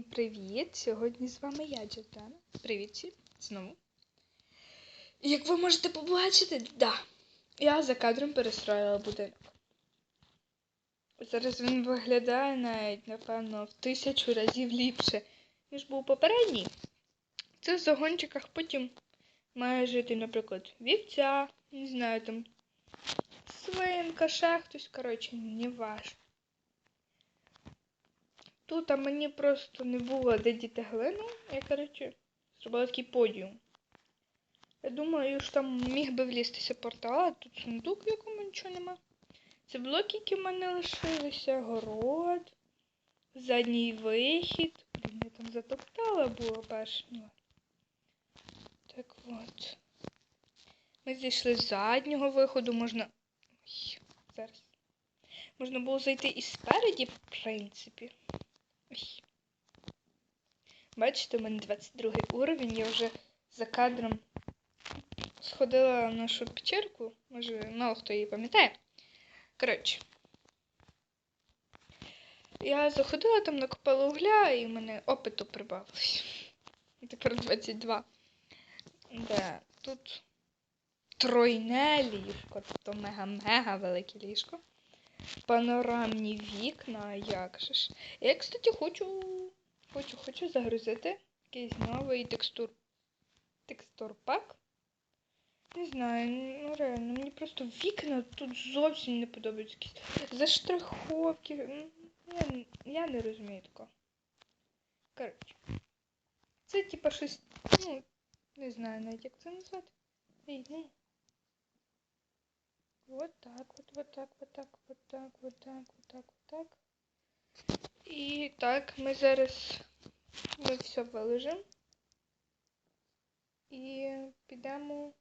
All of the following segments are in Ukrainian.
Всім привіт! Сьогодні з вами я, Джордана. Привіт всім знову. Як ви можете побачити, да, я за кадром перестроїла будинок. Зараз він виглядає навіть, напевно, в тисячу разів ліпше, ніж був попередній. Це в загончиках потім має жити, наприклад, вівця, не знаю, там свинка, ще хтось, коротше, не важно. Тут а мені просто не було де діти глину. Я, коротше, зробила такий подіум. Я думаю, що там міг би влізтися портал, а тут сундук, в якому нічого нема. Це блоки, які в мене лишилися, город, задній вихід. Блін, я там затоптала було перше. Ну. Так от. Ми зійшли з заднього виходу, можна. Ой, зараз. Можна було зайти і спереді, в принципі. Бачите, у мене 22 уровень, я вже за кадром сходила в нашу печерку. Може, мало хто її пам'ятає. Коротше. Я заходила там, накопала угля, і в мене опиту прибавилось. Тепер 22. Да, тут тройне ліжко, тобто мега-мега велике ліжко. Панорамні вікна, як же ж. Я, кстати, хочу. Хочу, хочу загрузити якийсь новий текстур. Текстур пак. Не знаю, ну реально, мені просто вікна тут зовсім не подобаються якісь заштриховки. М, Я, я не розумію такого. Коротше. Це типа щось. Ну, не знаю навіть як це назвати. Ей, ну. Вот так вот, вот так, вот так, вот так, вот так, вот так, вот так. І так, ми зараз ми все виложимо. І підемо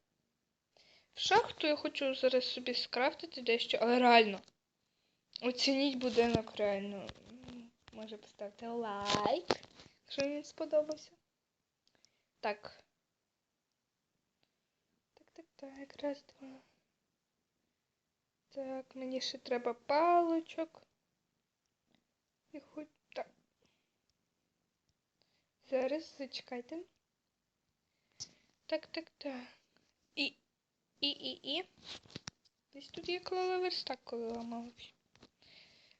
в шахту. Я хочу зараз собі скрафтити дещо, але реально. Оцініть будинок реально. Може поставити лайк, якщо він сподобався. Так. Так, так, так, раз, два. Так, мені ще треба палочок. І хоч так. Зараз зачекайте. Так, так, так. І. І, і, і. Десь тут я клала верстак, коли ламала.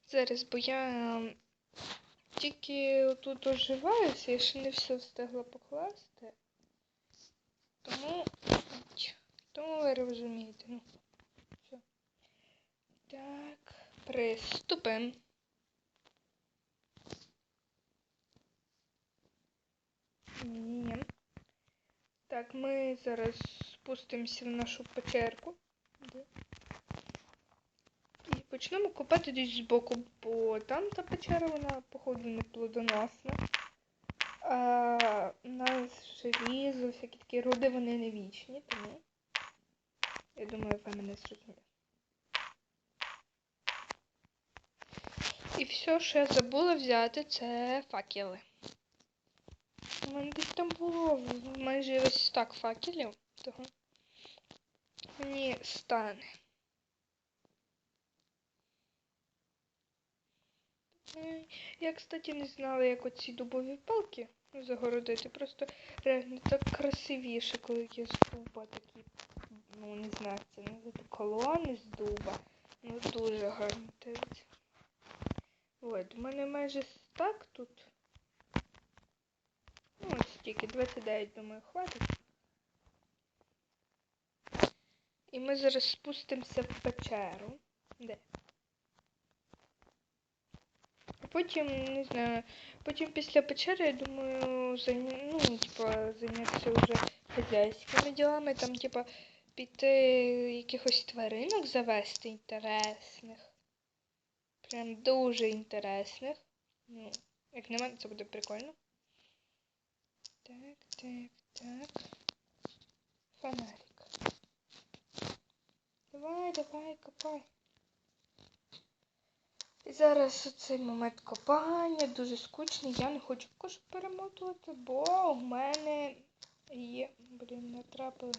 Зараз, бо я ем, тільки тут оживаюся, я ще не все встигла покласти. Тому. Тому ви розумієте, ну. Так, приступимо. Ні. Так, ми зараз спустимося в нашу печерку. І почнемо копати десь збоку, бо там та печера, вона, походу, не плодоносна. А у нас желізо, всякі такі руди, вони не вічні, тому я думаю, ви мене зрозуміли. І все, що я забула взяти, це факели. У мене десь там було майже ось так факелів, того мені стане. Я, кстати, не знала, як оці дубові палки загородити. Просто реально так красивіше, коли є з дуба такі, ну не знаю, це назвати колони з дуба. Ну дуже гарно дивиться. От, у мене майже так тут. Ну, ось тільки 29, думаю, хватить. І ми зараз спустимося в печеру. Де? А потім, не знаю, потім після печери, я думаю, зайня... ну, типа, зайнятися вже хазяйськими ділами, там, типа, піти якихось тваринок завести інтересних. Прям дуже інтересних. Ну, як на мене, це буде прикольно. Так, так, так. Фонарик. Давай, давай, копай. І зараз цей момент копання дуже скучний. Я не хочу також перемотувати, бо у мене є... Блін, натрапили.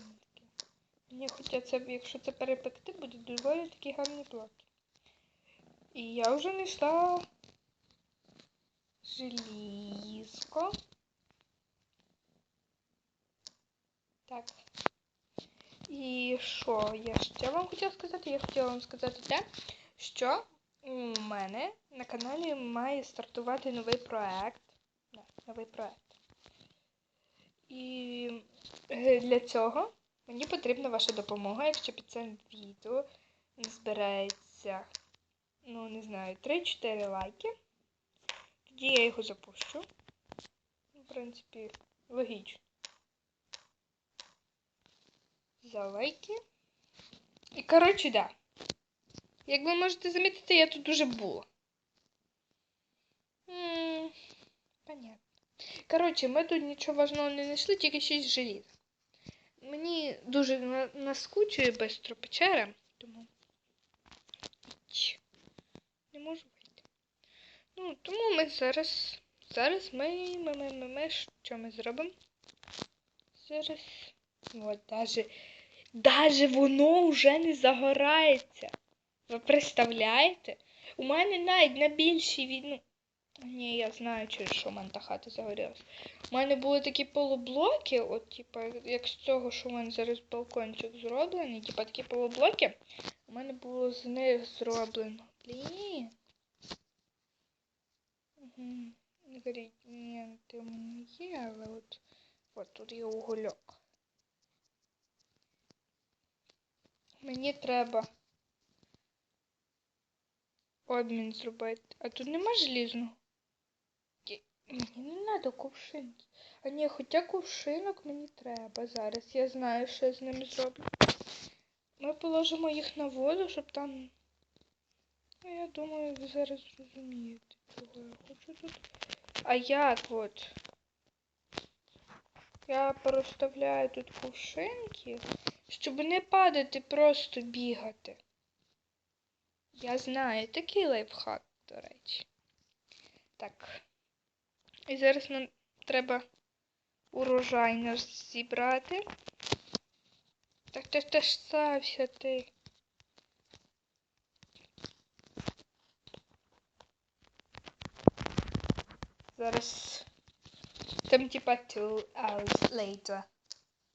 Мені хоча це, якщо це перепекти, буде доволі такі гарні блоки. І я вже знайшла желізо. близько. Так. І що я ще вам хотіла сказати? Я хотіла вам сказати те, що у мене на каналі має стартувати новий проект. Да, новий проект. І е, для цього мені потрібна ваша допомога, якщо під цим відео збирається, ну, не знаю, 3-4 лайки. Тоді я його запущу. В принципі, логічно. За лайки. І, коротше, да. Як ви можете замітити, я тут уже була. М, Понятно. Коротше, ми тут нічого важного не знайшли, тільки 6 желіза. Мені дуже наскучує бистро печера, тому Ч. не можу вийти. Ну, тому ми зараз. Зараз ми, ми, ми, ми, ми що ми зробимо? Зараз. От, даже, даже воно вже не загорається. Ви представляєте? У мене навіть на більшій від... ну, Ні, я знаю, через що в мене та хата загорілася. У мене були такі полублоки, от, типа, як з цього, що в мене зараз балкончик зроблений, типа такі полублоки, у мене було з них зроблено. Блін. Інгредієнти у мене є, але от тут є угольок. Мені треба обмін зробити. А тут нема желізного. Мені не треба кувшинки. А ні, хоча кувшинок мені треба зараз. Я знаю, що я з ними зроблю. Ми положимо їх на воду, щоб там. Ну, я думаю, ви зараз зрозумієте, чого я хочу тут. А як от? Я проставляю тут кувшинки, щоб не падати, просто бігати. Я знаю, такий лайфхак, до речі. Так. І зараз нам треба урожай наш зібрати. Так ти ж стався ти. Зараз. Там типа two hours later.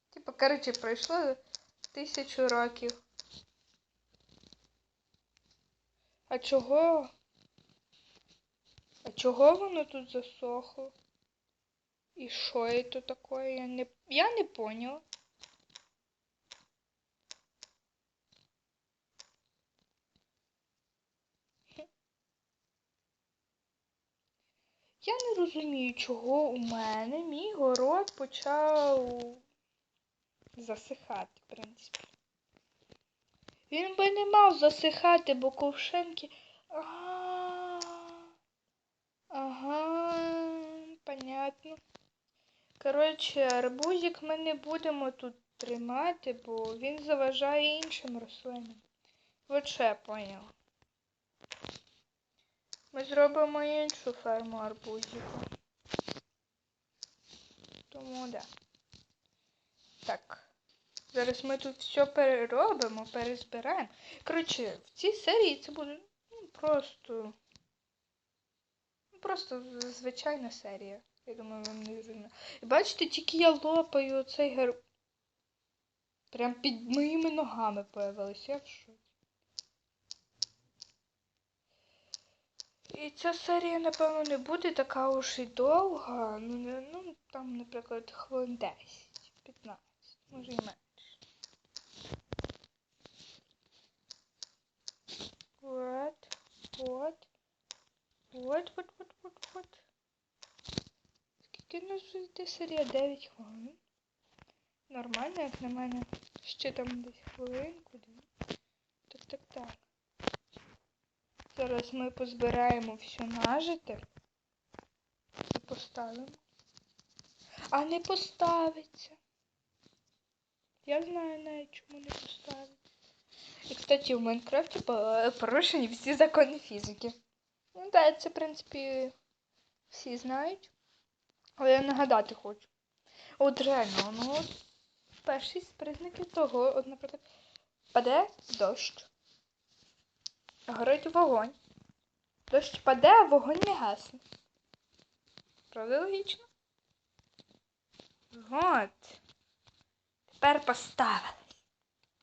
Типа, коротше, пройшло тисячу років. А чого? А чого воно тут засохло? І що це таке? Я не, я не поняла. Я не розумію, чого у мене мій город почав засихати, в принципі. Він би не мав засихати, бо ковшинки. А, Ага, понятно. Коротше, арбузик ми не будемо тут тримати, бо він заважає іншим рослинам. От що я поняла. Ми зробимо іншу ферму арбузику. Тому да. Так. Зараз ми тут все переробимо, перезбираємо. Коротше, в цій серії це буде ну, просто. Ну, просто звичайна серія. Я думаю, вам не зрозуміло. І бачите, тільки я лопаю цей гер. Прям під моїми ногами появилися. Я в шоці. І ця серія, напевно, не буде така уж і довга. Ну, ну там, наприклад, хвилин 10, 15, може і менше. Вот, вот, вот, вот, вот, вот, вот. Скільки нас вже серія? 9 хвилин. Нормально, як на мене. Ще там десь хвилинку. дві. Так, так, так. Зараз ми позбираємо все нажите і поставимо. А не поставиться. Я знаю навіть, чому не поставиться. І, кстати, в Майнкрафті порушені всі закони фізики. Ну так, це, в принципі, всі знають. Але я нагадати хочу. От реально, ну перший з признаків того, от, наприклад, паде дощ. Горить вогонь. Дощ паде, а вогонь не гасне. Правда логічно? От. Тепер поставили.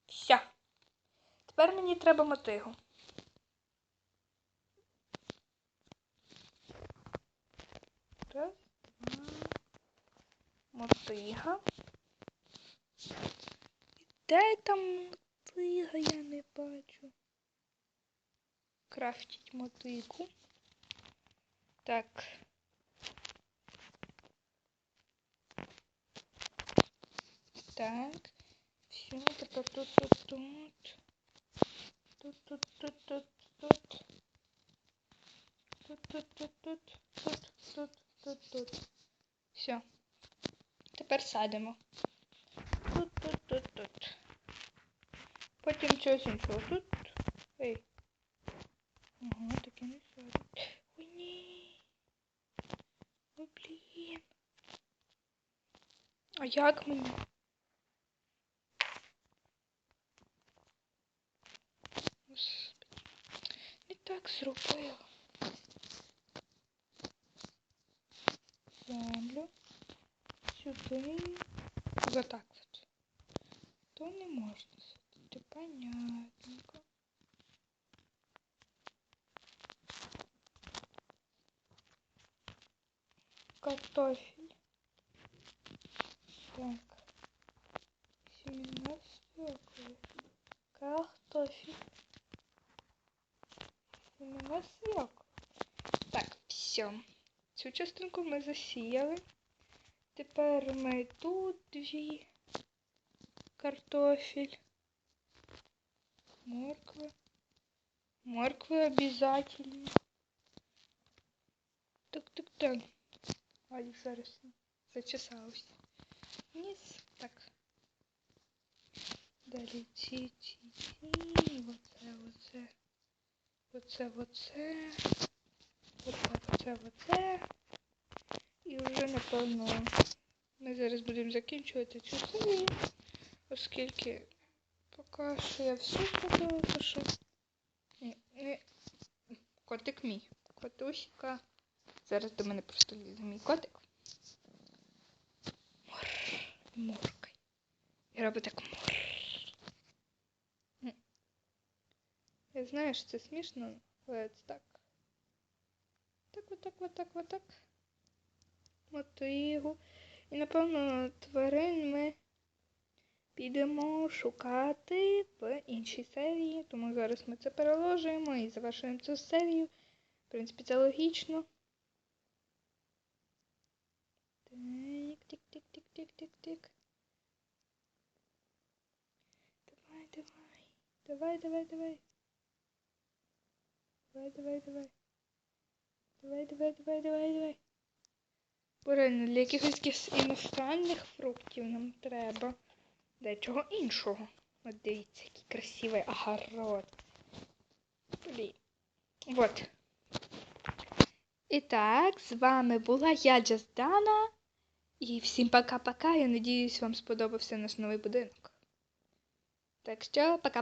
Все. Тепер мені треба мотигу. Раз, два. Мотига. Де там мотига, я не бачу. Крафтить мотигу. Так. Так. Все, тепер тут, тут, тут. Тут, тут, тут, тут, тут. Тут, тут, тут, тут, тут, тут, тут, тут. Все. Тепер садимо. Тут, тут, тут, тут. Потім чогось іншого. Тут. Ей. Ага, таке не садить. Ой, ні. Ой, блін. А як мені? Господи. Не так зробила. Землю. Сюди. Вот так вот. То не можна садити. Понятненько. Картофель. Так. Семена свеклы. Картофель. Семена свеклы. Так, все. Цю частинку ми засіяли. Тепер ми тут дві. Картофель. Морква. Морква обязательно. Так, так, так. Ай, зараз зачесалась. Низ. Так. Далі ці, ці, ці. Оце, оце. Оце, оце. Оце, оце, оце. І вже, напевно, ми зараз будемо закінчувати цю серію, оскільки поки що я все то що. Котик мій. Котусіка. Зараз до мене просто лізе мій котик. Мур. Муркай. І робить так мур. Я знаю, що це смішно, але це так. Так, отак, отак, отак. Мотигу. І, напевно, тварин ми підемо шукати в іншій серії. Тому зараз ми це переложуємо і завершуємо цю серію. В принципі, це логічно. Так, тик, тик, тик, тик, тик, тик. Давай, давай. Давай, давай, давай. Давай, давай, давай. Давай, давай, давай, давай, давай. Бо для якихось іностранних фруктів нам треба дечого іншого. От дивіться, який красивий огород. Блін. Вот. І так, з вами була я, Джаздана. І всім пока-пока. Я надіюсь, вам сподобався наш новий будинок. Так що, пока.